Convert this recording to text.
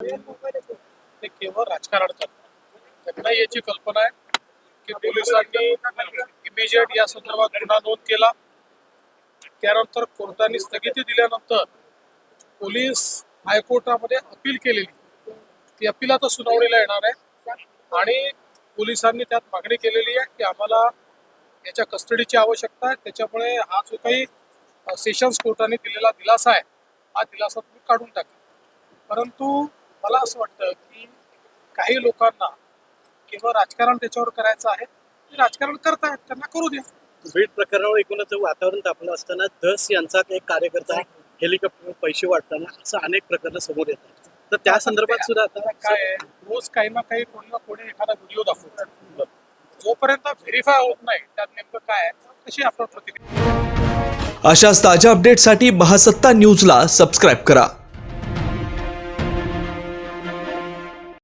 ते केवळ राजकारण करतात. त्यांना याची कल्पना आहे की पोलिसांनी इमिजिएट या संदर्भात गुन्हा नोंद केला. त्यानंतर कोर्टाने स्थगिती दिल्यानंतर पोलीस हायकोर्टामध्ये अपील केलेली. ती अपील आता सुनावणीला येणार आहे. आणि पोलिसांनी त्यात मागणी केलेली आहे की आम्हाला याच्या कस्टडीची आवश्यकता आहे. त्याच्यामुळे हा जो काही सेशन्स कोर्टाने दिलेला दिलासा आहे हा दिलासा तुम्ही काढून टाका. परंतु मला असं वाटतं की काही लोकांना केवळ राजकारण त्याच्यावर करायचं आहे. ते राजकारण करतायत त्यांना करू द्या. बीड प्रकरणावर एकूणच वातावरण तापलं असताना धस यांचा एक कार्यकर्ता हेलिकॉप्टर पैसे वाटताना असं अनेक प्रकरणं समोर येतात. तर त्या संदर्भात सुद्धा आता आता काय आहे रोज काही ना काही कोणी ना कोणी एखादा व्हिडिओ दाखवतात जोपर्यंत व्हेरीफाय होत नाही त्यात नेमकं काय आहे कशी आपण प्रतिक्रिया अशाच ताज्या अपडेटसाठी महासत्ता न्यूजला सबस्क्राईब करा.